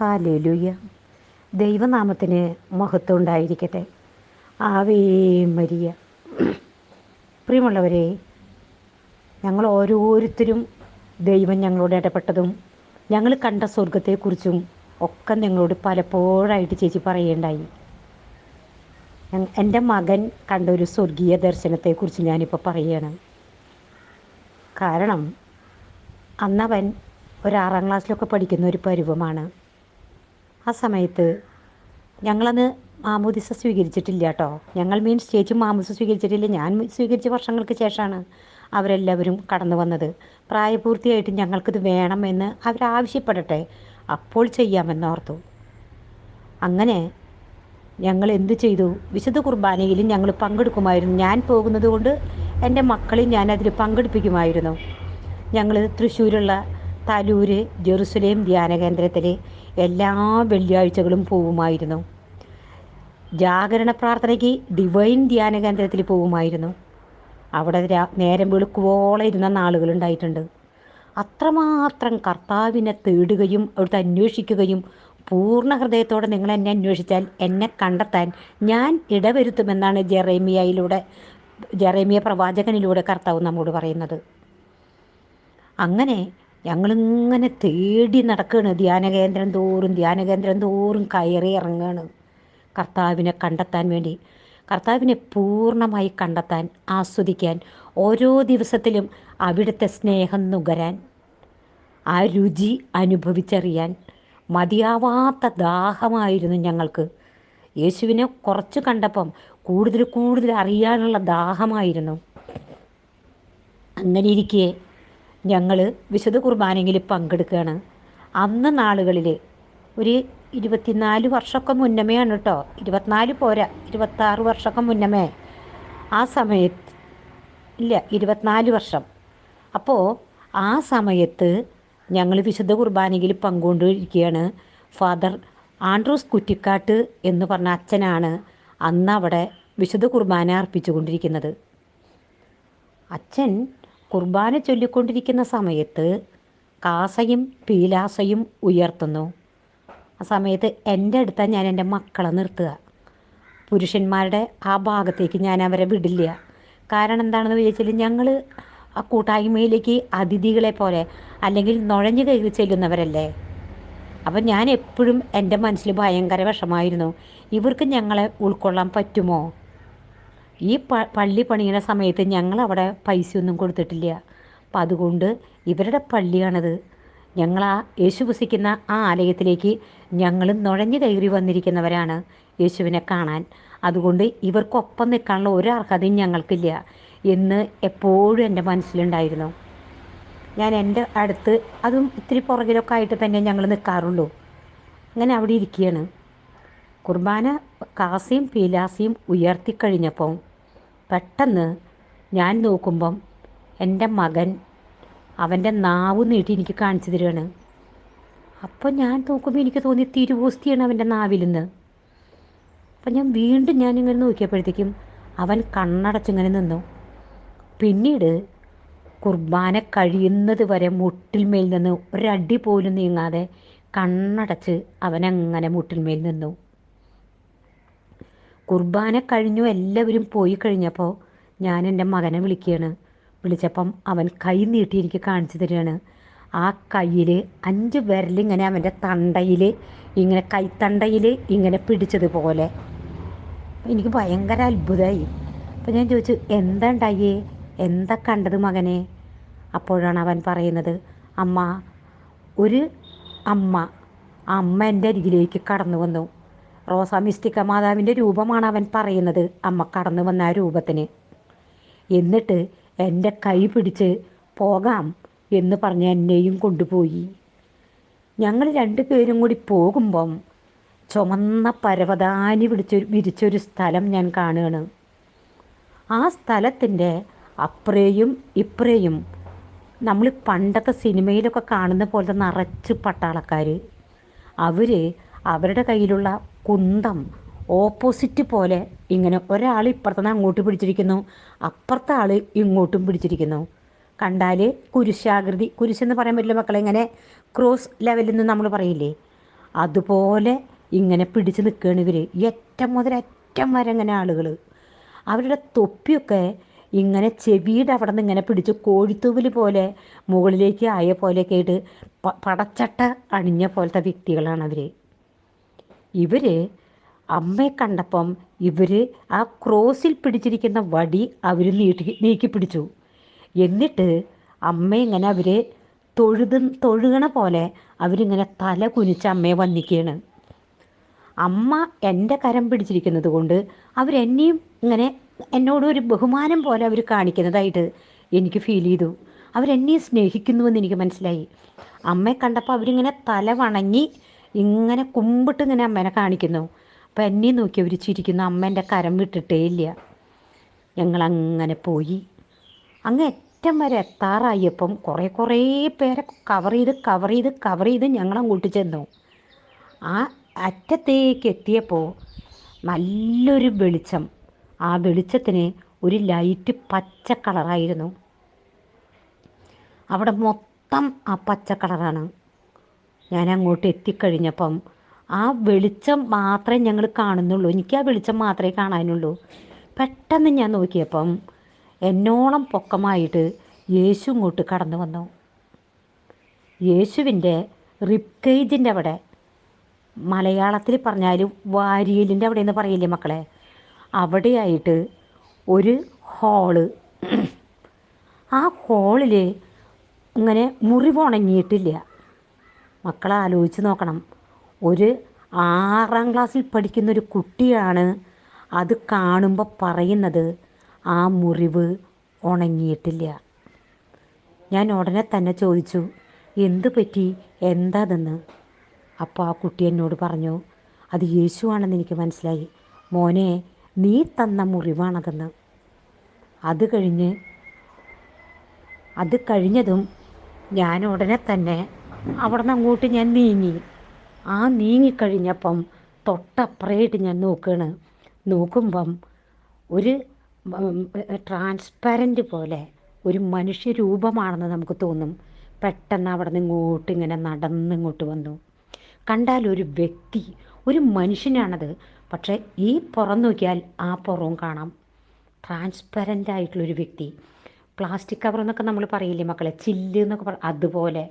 Hallelujah ദൈവനാമത്തിന് മഹത്വം ഉണ്ടായിരിക്കട്ടെ ആവേ മരിയ. പ്രിയമുള്ളവരെ ഞങ്ങൾ ഓരോരുത്തരും ദൈവം ഞങ്ങളോട് ഇടപെട്ടതും ഞങ്ങൾ കണ്ട സ്വർഗത്തെക്കുറിച്ചും ഒക്കെ ഞങ്ങളോട് പലപ്പോഴായിട്ട് ചേച്ചി പറയേണ്ടായി എന്റെ മകൻ കണ്ട ഒരു സ്വർഗീയ ദർശനത്തെക്കുറിച്ച് ഞാനിപ്പോൾ പറയുകയാണ്. കാരണം അന്നവൻ ഒരു ആറാം ക്ലാസ്സിലൊക്കെ പഠിക്കുന്ന ഒരു പരുവമാണ്. ആ സമയത്ത് ഞങ്ങളന്ന് മാമോദിസ സ്വീകരിച്ചിട്ടില്ല കേട്ടോ ഞങ്ങൾ മീൻസ് ചേച്ചി മാമോദിസ സ്വീകരിച്ചിട്ടില്ല ഞാൻ സ്വീകരിച്ച വർഷങ്ങൾക്ക് ശേഷമാണ് അവരെല്ലാവരും കടന്നു വന്നത്. പ്രായപൂർത്തിയായിട്ട് ഞങ്ങൾക്കിത് വേണമെന്ന് അവരാവശ്യപ്പെടട്ടെ അപ്പോൾ ചെയ്യാമെന്നോർത്തു. അങ്ങനെ ഞങ്ങൾ എന്തു ചെയ്തു? വിശുദ്ധ കുർബാനയിൽ ഞങ്ങൾ പങ്കെടുക്കുമായിരുന്നു. ഞാൻ പോകുന്നത് കൊണ്ട് എന്റെ മക്കളെയും ഞാനതിൽ പങ്കെടുപ്പിക്കുമായിരുന്നു. ഞങ്ങൾ തൃശ്ശൂരുള്ള തലൂര് ജെറുസലേം ധ്യാന കേന്ദ്രത്തിൽ എല്ലാ വെള്ളിയാഴ്ചകളും പോവുമായിരുന്നു. ജാഗരണ പ്രാർത്ഥനയ്ക്ക് ഡിവൈൻ ധ്യാന കേന്ദ്രത്തിൽ പോവുമായിരുന്നു. അവിടെ നേരം വെളുക്കുവോളം ഇരുന്ന നാളുകളുണ്ടായിട്ടുണ്ട്. അത്രമാത്രം കർത്താവിനെ തേടുകയും അവിടുത്തെ അന്വേഷിക്കുകയും പൂർണ ഹൃദയത്തോടെ നിങ്ങൾ എന്നെ അന്വേഷിച്ചാൽ എന്നെ കണ്ടെത്താൻ ഞാൻ ഇടവരുത്തുമെന്നാണ് ജെറേമിയയിലൂടെ ജെറേമിയ പ്രവാചകനിലൂടെ കർത്താവ് നമ്മോട് പറയുന്നത്. അങ്ങനെ ഞങ്ങളിങ്ങനെ തേടി നടക്കുകയാണ് ധ്യാനകേന്ദ്രം തോറും ധ്യാനകേന്ദ്രം തോറും കയറി ഇറങ്ങുകയാണ് കർത്താവിനെ കണ്ടെത്താൻ വേണ്ടി കർത്താവിനെ പൂർണമായി കണ്ടെത്താൻ ആസ്വദിക്കാൻ ഓരോ ദിവസത്തിലും അവിടുത്തെ സ്നേഹം നുകരാൻ ആ രുചി അനുഭവിച്ചറിയാൻ മതിയാവാത്ത ദാഹമായിരുന്നു ഞങ്ങൾക്ക്. യേശുവിനെ കുറച്ച് കണ്ടപ്പം കൂടുതൽ കൂടുതൽ അറിയാനുള്ള ദാഹമായിരുന്നു. അങ്ങനെ ഇരിക്കെ ഞങ്ങൾ വിശുദ്ധ കുർബാനയിൽ പങ്കെടുക്കുകയാണ്. അന്ന് നാളുകളിൽ ഒരു ഇരുപത്തിനാല് വർഷമൊക്കെ മുന്നമേയാണ് കേട്ടോ ഇരുപത്തിനാല് പോരാ. ഇരുപത്താറ് വർഷമൊക്കെ മുന്നമേ. ആ സമയത്ത് ഇല്ല ഇരുപത്തിനാല് വർഷം. അപ്പോൾ ആ സമയത്ത് ഞങ്ങൾ വിശുദ്ധ കുർബാനയിൽ പങ്കുകൊണ്ടിരിക്കുകയാണ്. ഫാദർ ആൻഡ്രൂസ് കുറ്റിക്കാട്ട് എന്ന് പറഞ്ഞ അച്ഛനാണ് അന്ന് അവിടെ വിശുദ്ധ കുർബാന അർപ്പിച്ചു കൊണ്ടിരിക്കുന്നത് അച്ഛൻ കുർബാന ചൊല്ലിക്കൊണ്ടിരിക്കുന്ന സമയത്ത് കാസയും പീലാസയും ഉയർത്തുന്നു. ആ സമയത്ത് എന്റെ അടുത്താണ് ഞാൻ എന്റെ മക്കളെ നിർത്തുക. പുരുഷന്മാരുടെ ആ ഭാഗത്തേക്ക് ഞാൻ അവരെ വിടില്ല. കാരണം എന്താണെന്ന് ചോദിച്ചാൽ ഞങ്ങൾ ആ കൂട്ടായ്മയിലേക്ക് അതിഥികളെ പോലെ അല്ലെങ്കിൽ നുഴഞ്ഞു കയറി ചെല്ലുന്നവരല്ലേ? അപ്പം ഞാൻ എപ്പോഴും എന്റെ മനസ്സിൽ ഭയങ്കര വിഷമായിരുന്നു. ഇവർക്ക് ഞങ്ങളെ ഉൾക്കൊള്ളാൻ പറ്റുമോ? ഈ പ പള്ളി പണിയുന്ന സമയത്ത് ഞങ്ങളവിടെ പൈസയൊന്നും കൊടുത്തിട്ടില്ല. അപ്പം അതുകൊണ്ട് ഇവരുടെ പള്ളിയാണത്. ഞങ്ങൾ ആ യേശു വസിക്കുന്ന ആ ആലയത്തിലേക്ക് ഞങ്ങളും നുഴഞ്ഞു കയറി വന്നിരിക്കുന്നവരാണ് യേശുവിനെ കാണാൻ. അതുകൊണ്ട് ഇവർക്കൊപ്പം നിൽക്കാനുള്ള ഒരു അർഹതയും ഞങ്ങൾക്കില്ല എന്ന് എപ്പോഴും എന്റെ മനസ്സിലുണ്ടായിരുന്നു. ഞാൻ എന്റെ അടുത്ത് അതും ഇത്തിരി പുറകിലൊക്കെ ആയിട്ട് തന്നെ ഞങ്ങൾ നിൽക്കാറുള്ളൂ. അങ്ങനെ അവിടെ ഇരിക്കുകയാണ്. കുർബാന കാസിയും പീലാസിയും ഉയർത്തിക്കഴിഞ്ഞപ്പം പെട്ടെന്ന് ഞാൻ നോക്കുമ്പം എന്റെ മകൻ അവന്റെ നാവ് നീട്ടി എനിക്ക് കാണിച്ചു തരികയാണ് അപ്പം ഞാൻ നോക്കുമ്പോൾ എനിക്ക് തോന്നി തിരുവോസ്തിയാണ് അവന്റെ നാവിൽ നിന്ന് അപ്പം ഞാൻ വീണ്ടും ഞാൻ ഇങ്ങനെ നോക്കിയപ്പോഴത്തേക്കും അവൻ കണ്ണടച്ചിങ്ങനെ നിന്നു. പിന്നീട് കുർബാന കഴിയുന്നത് വരെ മുട്ടിൽമേൽ നിന്ന് ഒരടി പോലും നീങ്ങാതെ കണ്ണടച്ച് അവനങ്ങനെ മുട്ടിൽമേൽ നിന്നു. കുർബാന കഴിഞ്ഞു എല്ലാവരും പോയി കഴിഞ്ഞപ്പോൾ ഞാൻ എന്റെ മകനെ വിളിക്കുകയാണ്. വിളിച്ചപ്പം അവൻ കൈ നീട്ടി എനിക്ക് കാണിച്ചു തരികയാണ്. ആ കയ്യിൽ അഞ്ച് വിരലിങ്ങനെ അവന്റെ തണ്ടയിൽ ഇങ്ങനെ കൈത്തണ്ടയിൽ ഇങ്ങനെ പിടിച്ചതുപോലെ. എനിക്ക് ഭയങ്കര അത്ഭുതമായി. അപ്പം ഞാൻ ചോദിച്ചു എന്താ ഉണ്ടായേ എന്താ കണ്ടത് മകനെ? അപ്പോഴാണ് അവൻ പറയുന്നത് അമ്മ ഒരു അമ്മ അമ്മ എന്റെ അരികിലേക്ക് കടന്നു വന്നു. റോസ മിസ്റ്റിക്ക മാതാവിന്റെ രൂപമാണ് അവൻ പറയുന്നത്. അമ്മ കടന്നു വന്ന ആ രൂപത്തിന്. എന്നിട്ട് എന്റെ കൈ പിടിച്ച് പോകാം എന്ന് പറഞ്ഞ് എന്നെയും കൊണ്ടുപോയി. ഞങ്ങൾ രണ്ടു പേരും കൂടി പോകുമ്പം ചുമന്ന പരവതാനി പിടിച്ച് വിരിച്ചൊരു സ്ഥലം ഞാൻ കാണുകയാണ്. ആ സ്ഥലത്തിന്റെ അപ്പുറയും ഇപ്പുറയും നമ്മൾ പണ്ടത്തെ സിനിമയിലൊക്കെ കാണുന്ന പോലത്തെ നിറച്ച് പട്ടാളക്കാർ അവർ അവരുടെ കയ്യിലുള്ള കുന്തം ഓപ്പോസിറ്റ് പോലെ ഇങ്ങനെ ഒരാൾ ഇപ്പുറത്തുനിന്ന് അങ്ങോട്ട് പിടിച്ചിരിക്കുന്നു അപ്പുറത്തെ ആൾ ഇങ്ങോട്ടും പിടിച്ചിരിക്കുന്നു. കണ്ടാൽ കുരിശാകൃതി കുരിശെന്ന് പറയാൻ പറ്റില്ല മക്കളെ ഇങ്ങനെ ക്രോസ് ലെവലിൽ നിന്ന് നമ്മൾ പറയില്ലേ? അതുപോലെ ഇങ്ങനെ പിടിച്ച് നിൽക്കുകയാണ് ഇവർ ഏറ്റം മുതൽ അറ്റം വരെ ഇങ്ങനെ ആളുകൾ അവരുടെ തൊപ്പിയൊക്കെ ഇങ്ങനെ ചെവിയുടെ അവിടെ നിന്ന് ഇങ്ങനെ പിടിച്ച് കോഴിത്തൂവിൽ പോലെ മുകളിലേക്ക് ആയ പോലെയൊക്കെ ആയിട്ട് പടച്ചട്ട അണിഞ്ഞ പോലത്തെ വ്യക്തികളാണ് അവർ ഇവർ അമ്മയെ കണ്ടപ്പം ഇവർ ആ ക്രോസിൽ പിടിച്ചിരിക്കുന്ന വടി അവർ നീട്ടി നീക്കി പിടിച്ചു. എന്നിട്ട് അമ്മ ഇങ്ങനെ അവർ തൊഴുത് തൊഴുകണ പോലെ അവരിങ്ങനെ തല കുനിച്ച് അമ്മയെ വന്നിക്കുകയാണ് അമ്മ എന്റെ കരം പിടിച്ചിരിക്കുന്നത് കൊണ്ട് അവരെന്നെയും ഇങ്ങനെ എന്നോട് ഒരു ബഹുമാനം പോലെ അവർ കാണിക്കുന്നതായിട്ട് എനിക്ക് ഫീൽ ചെയ്തു. അവരെന്നെയും സ്നേഹിക്കുന്നുവെന്ന് എനിക്ക് മനസ്സിലായി. അമ്മയെ കണ്ടപ്പോൾ അവരിങ്ങനെ തല വണങ്ങി ഇങ്ങനെ കുമ്പിട്ട് ഇങ്ങനെ അമ്മേനെ കാണിക്കുന്നു. അപ്പം എന്നെ നോക്കി അവർ ചിരിക്കുന്നു. അമ്മ എന്റെ കരം വിട്ടിട്ടേ ഇല്ല. ഞങ്ങളങ്ങനെ പോയി. അങ്ങ് അറ്റം വരെ എത്താറായപ്പം കുറേ കുറേ പേരെ കവർ ചെയ്ത് കവർ ചെയ്ത് കവർ ചെയ്ത് ഞങ്ങളങ്ങോട്ട് ചെന്നു. ആ അറ്റത്തേക്ക് എത്തിയപ്പോൾ നല്ലൊരു വെളിച്ചം. ആ വെളിച്ചത്തിന് ഒരു ലൈറ്റ് പച്ച കളറായിരുന്നു അവിടെ മൊത്തം ആ പച്ച കളറാണ് ഞാൻ അങ്ങോട്ട് എത്തിക്കഴിഞ്ഞപ്പം ആ വെളിച്ചം മാത്രമേ ഞങ്ങൾ കാണുന്നുള്ളൂ. എനിക്ക് ആ വെളിച്ചം മാത്രമേ കാണാനുള്ളൂ. പെട്ടെന്ന് ഞാൻ നോക്കിയപ്പം എന്നോളം പൊക്കമായിട്ട് യേശു ഇങ്ങോട്ട് കടന്നു വന്നു. യേശുവിന്റെ റിപ്കേജിന്റെ അവിടെ മലയാളത്തിൽ പറഞ്ഞാൽ വാരിയലിന്റെ അവിടെ എന്ന് പറയില്ലേ മക്കളെ? അവിടെയായിട്ട് ഒരു ഹോൾ ആ ഹോളിൽ ഇങ്ങനെ മുറിവുണങ്ങിയിട്ടില്ല മക്കളെ ആലോചിച്ച് നോക്കണം. ഒരു ആറാം ക്ലാസ്സിൽ പഠിക്കുന്ന ഒരു കുട്ടിയാണ് അത് കാണുമ്പോൾ പറയുന്നത് ആ മുറിവ് ഉണങ്ങിയിട്ടില്ല. ഞാൻ ഉടനെ തന്നെ ചോദിച്ചു എന്ത് പറ്റി? എന്താതെന്ന് അപ്പോൾ ആ കുട്ടി എന്നോട് പറഞ്ഞു അത് യേശുവാണെന്ന് എനിക്ക് മനസ്സിലായി. മോനെ നീ തന്ന മുറിവാണതെന്ന്. അത് കഴിഞ്ഞ് അത് കഴിഞ്ഞതും ഞാൻ ഉടനെ തന്നെ അവിടെ നിന്ന് അങ്ങോട്ട് ഞാൻ നീങ്ങി. ആ നീങ്ങിക്കഴിഞ്ഞപ്പം തൊട്ടപ്പുറയായിട്ട് ഞാൻ നോക്കുകയാണ് നോക്കുമ്പം ഒരു ട്രാൻസ്പാരന്റ് പോലെ ഒരു മനുഷ്യരൂപമാണെന്ന് നമുക്ക് തോന്നും. പെട്ടെന്ന് അവിടെ നിന്ന് ഇങ്ങോട്ട് ഇങ്ങനെ നടന്ന് ഇങ്ങോട്ട് വന്നു. കണ്ടാൽ ഒരു വ്യക്തി ഒരു മനുഷ്യനാണത്. പക്ഷേ ഈ പുറം നോക്കിയാൽ ആ പുറവും കാണാം. ട്രാൻസ്പെറന്റ് ആയിട്ടുള്ളൊരു വ്യക്തി. പ്ലാസ്റ്റിക് കവർ എന്നൊക്കെ നമ്മൾ പറയില്ലേ മക്കളെ? ചില്ല് എന്നൊക്കെ പറ അതുപോലെ.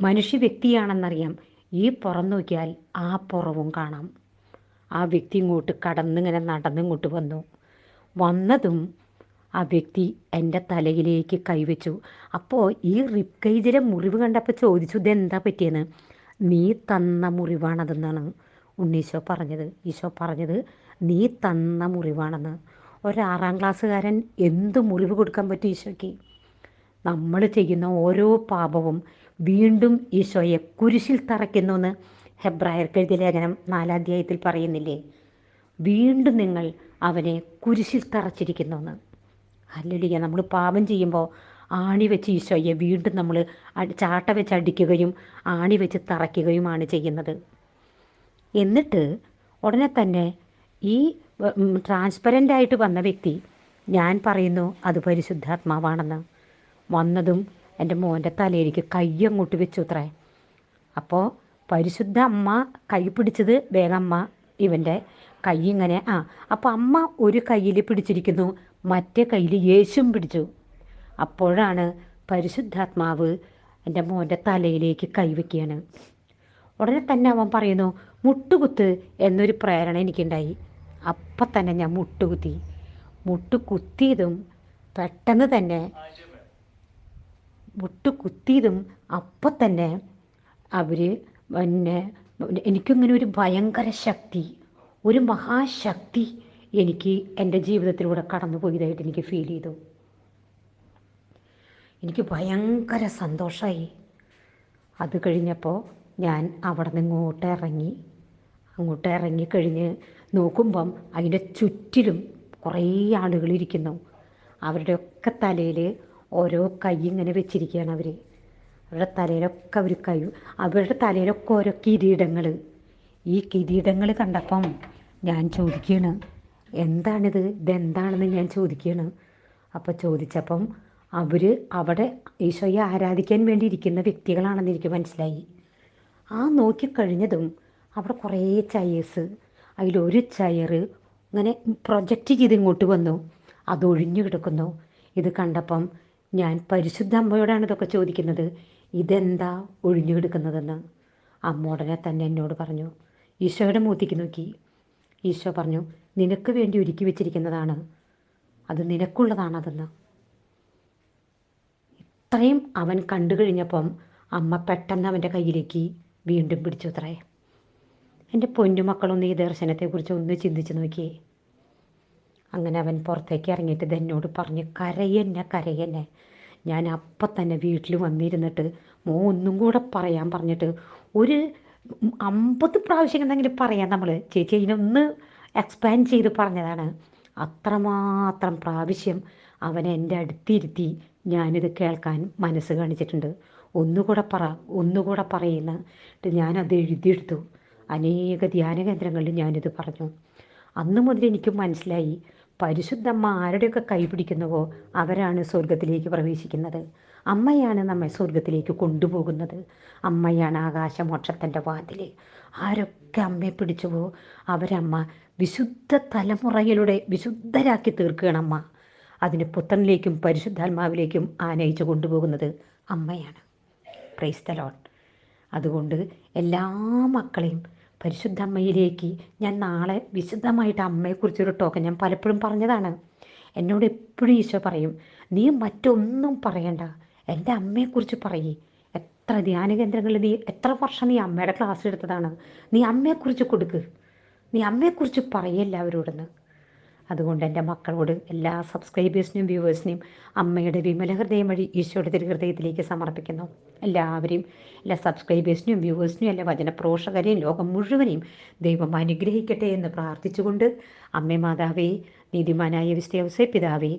മനുഷ്യ വ്യക്തിയാണെന്നറിയാം ഈ പുറം നോക്കിയാൽ ആ പുറവും കാണാം. ആ വ്യക്തി ഇങ്ങോട്ട് കടന്നിങ്ങനെ നടന്നിങ്ങോട്ട് വന്നു. വന്നതും ആ വ്യക്തി എന്റെ തലയിലേക്ക് കൈവച്ചു. അപ്പോൾ ഈ റിപ്കൈജിലെ മുറിവ് കണ്ടപ്പോൾ ചോദിച്ചു ഇതെന്താ പറ്റിയെന്ന്? നീ തന്ന മുറിവാണതെന്നാണ് ഉണ്ണീശോ പറഞ്ഞത്. ഈശോ പറഞ്ഞത് നീ തന്ന മുറിവാണെന്ന്. ഒരാറാം ക്ലാസ്സുകാരൻ എന്ത് മുറിവ് കൊടുക്കാൻ പറ്റും ഈശോയ്ക്ക്? നമ്മൾ ചെയ്യുന്ന ഓരോ പാപവും വീണ്ടും ഈശോയെ കുരിശിൽ തറയ്ക്കുന്നു എന്ന് എഴുതിയ ലേഖനം നാലാധ്യായത്തിൽ പറയുന്നില്ലേ? വീണ്ടും നിങ്ങൾ അവനെ കുരിശിൽ തറച്ചിരിക്കുന്നു എന്ന് നമ്മൾ പാപം ചെയ്യുമ്പോൾ ആണി വെച്ച് ഈശോയെ വീണ്ടും നമ്മൾ ചാട്ട വെച്ച് അടിക്കുകയും ആണി വെച്ച് തറയ്ക്കുകയുമാണ് ചെയ്യുന്നത്. എന്നിട്ട് ഉടനെ തന്നെ ഈ ട്രാൻസ്പെറന്റ് ആയിട്ട് വന്ന വ്യക്തി ഞാൻ പറയുന്നു അത് പരിശുദ്ധാത്മാവാണെന്ന്. വന്നതും എന്റെ മോന്റെ തലയിലേക്ക് കൈ അങ്ങോട്ട് വെച്ചു അത്രേ. അപ്പോൾ പരിശുദ്ധ അമ്മ കൈ പിടിച്ചത് വേഗം അമ്മ ഇവന്റെ കൈ ഇങ്ങനെ ആ അപ്പോൾ അമ്മ ഒരു കയ്യിൽ പിടിച്ചിരിക്കുന്നു മറ്റേ കയ്യിൽ യേശും പിടിച്ചു. അപ്പോഴാണ് പരിശുദ്ധാത്മാവ് എന്റെ മോന്റെ തലയിലേക്ക് കൈവയ്ക്കുകയാണ് ഉടനെ തന്നെ അവൻ പറയുന്നു മുട്ടുകുത്ത് എന്നൊരു പ്രേരണ എനിക്കുണ്ടായി. അപ്പം തന്നെ ഞാൻ മുട്ടുകുത്തി. മുട്ടുകുത്തിയതും പെട്ടെന്ന് തന്നെ മുട്ടുകുത്തിയതും അപ്പം തന്നെ അവർ പിന്നെ എനിക്കിങ്ങനെ ഒരു ഭയങ്കര ശക്തി ഒരു മഹാശക്തി എനിക്ക് എന്റെ ജീവിതത്തിലൂടെ കടന്നു പോയതായിട്ട് എനിക്ക് ഫീൽ ചെയ്തു. എനിക്ക് ഭയങ്കര സന്തോഷമായി അത് കഴിഞ്ഞപ്പോൾ ഞാൻ അവിടെ നിന്ന് ഇങ്ങോട്ട് ഇറങ്ങി. അങ്ങോട്ട് ഇറങ്ങിക്കഴിഞ്ഞ് നോക്കുമ്പം അതിന്റെ ചുറ്റിലും കുറേ ആളുകൾ ഇരിക്കുന്നു. അവരുടെയൊക്കെ തലയിൽ ഓരോ കൈ ഇങ്ങനെ വെച്ചിരിക്കുകയാണ് അവർ അവരുടെ തലയിലൊക്കെ അവർ കൈ അവരുടെ തലയിലൊക്കെ ഓരോ കിരീടങ്ങൾ ഈ കിരീടങ്ങൾ കണ്ടപ്പം ഞാൻ ചോദിക്കുകയാണ് എന്താണിത്? ഇതെന്താണെന്ന് ഞാൻ ചോദിക്കുകയാണ്. അപ്പോൾ ചോദിച്ചപ്പം അവർ അവിടെ ഈശോയെ ആരാധിക്കാൻ വേണ്ടി ഇരിക്കുന്ന വ്യക്തികളാണെന്ന് എനിക്ക് മനസ്സിലായി. ആ നോക്കിക്കഴിഞ്ഞതും അവിടെ കുറേ ചയേഴ്സ്. അതിലൊരു ചയർ ഇങ്ങനെ പ്രൊജക്റ്റ് ചെയ്ത് ഇങ്ങോട്ട് വന്നു. അതൊഴിഞ്ഞു കിടക്കുന്നു. ഇത് കണ്ടപ്പം ഞാൻ പരിശുദ്ധ അമ്മയോടാണ് ഇതൊക്കെ ചോദിക്കുന്നത്. ഇതെന്താ ഒഴിഞ്ഞു കിടക്കുന്നതെന്ന് അമ്മ ഉടനെ തന്നെ എന്നോട് പറഞ്ഞു ഈശോയുടെ മൂത്തിക്ക് നോക്കി. ഈശോ പറഞ്ഞു നിനക്ക് വേണ്ടി ഒരുക്കി വെച്ചിരിക്കുന്നതാണ്. അത് നിനക്കുള്ളതാണ് നിനക്കുള്ളതാണതെന്ന്. ഇത്രയും അവൻ കണ്ടു കഴിഞ്ഞപ്പം അമ്മ പെട്ടെന്ന് അവന്റെ കയ്യിലേക്ക് വീണ്ടും പിടിച്ചു അത്രേ. എന്റെ പൊന്നുമക്കളൊന്ന് ഈ ദർശനത്തെക്കുറിച്ച് ഒന്ന് ചിന്തിച്ച് നോക്കിയേ. അങ്ങനെ അവൻ പുറത്തേക്ക് ഇറങ്ങിയിട്ട് ഇതെന്നോട് പറഞ്ഞ് കരയെന്നെ കരയെന്നെ. ഞാൻ അപ്പം തന്നെ വീട്ടിൽ വന്നിരുന്നിട്ട് മോ ഒന്നും കൂടെ പറയാൻ പറഞ്ഞിട്ട് ഒരു അമ്പത് പ്രാവശ്യം എന്തെങ്കിലും പറയാം നമ്മൾ ചേച്ചി ഒന്ന് എക്സ്പാൻഡ് ചെയ്ത് പറഞ്ഞതാണ്. അത്രമാത്രം പ്രാവശ്യം അവൻ എന്റെ അടുത്തിരുത്തി ഞാനിത് കേൾക്കാൻ മനസ്സ് കാണിച്ചിട്ടുണ്ട്. ഒന്നുകൂടെ പറ ഒന്നുകൂടെ പറയുന്നിട്ട് ഞാനത് എഴുതിയെടുത്തു. അനേക ധ്യാന കേന്ദ്രങ്ങളിൽ ഞാനിത് പറഞ്ഞു. അന്ന് മുതൽ എനിക്ക് മനസ്സിലായി പരിശുദ്ധമ്മ ആരുടെയൊക്കെ കൈപിടിക്കുന്നുവോ അവരാണ് സ്വർഗത്തിലേക്ക് പ്രവേശിക്കുന്നത്. അമ്മയാണ് നമ്മെ സ്വർഗത്തിലേക്ക് കൊണ്ടുപോകുന്നത്. അമ്മയാണ് ആകാശമോക്ഷത്തിന്റെ വാതിൽ ആരൊക്കെ അമ്മയെ പിടിച്ചുവോ അവരമ്മ വിശുദ്ധ തലമുറയിലൂടെ വിശുദ്ധരാക്കി തീർക്കുകയാണ് അമ്മ അതിന് പുത്രനിലേക്കും പരിശുദ്ധാത്മാവിലേക്കും ആനയിച്ചു കൊണ്ടുപോകുന്നത് അമ്മയാണ്. പ്രൈസ് ദ ലോഡ് അതുകൊണ്ട് എല്ലാ മക്കളെയും പരിശുദ്ധ അമ്മയിലേക്ക് ഞാൻ നാളെ വിശുദ്ധമായിട്ട് അമ്മയെക്കുറിച്ചൊരു ടോക്ക് ഞാൻ പലപ്പോഴും പറഞ്ഞതാണ്. എന്നോട് എപ്പോഴും ഈശോ പറയും നീ മറ്റൊന്നും പറയണ്ട. എന്റെ അമ്മയെക്കുറിച്ച് പറയേ. എത്ര ധ്യാന കേന്ദ്രങ്ങളിൽ നീ എത്ര വർഷം നീ അമ്മയുടെ ക്ലാസ് എടുത്തതാണ്. നീ അമ്മയെക്കുറിച്ച് കൊടുക്ക്. നീ അമ്മയെക്കുറിച്ച് പറയെല്ലാവരോടെന്ന് അതുകൊണ്ട് എന്റെ മക്കളോട് എല്ലാ സബ്സ്ക്രൈബേഴ്സിനും വ്യൂവേഴ്സിനെയും അമ്മയുടെ വിമല ഹൃദയം വഴി ഈശോയുടെ തിരുഹൃദയത്തിലേക്ക് സമർപ്പിക്കുന്നു. എല്ലാവരെയും എല്ലാ സബ്സ്ക്രൈബേഴ്സിനും വ്യൂവേഴ്സിനും എല്ലാ വചനപ്രോഷകരെയും ലോകം മുഴുവനെയും ദൈവം അനുഗ്രഹിക്കട്ടെ എന്ന് പ്രാർത്ഥിച്ചുകൊണ്ട് അമ്മേ മാതാവേ നീതിമാനായ വിശ്വസേ പിതാവേ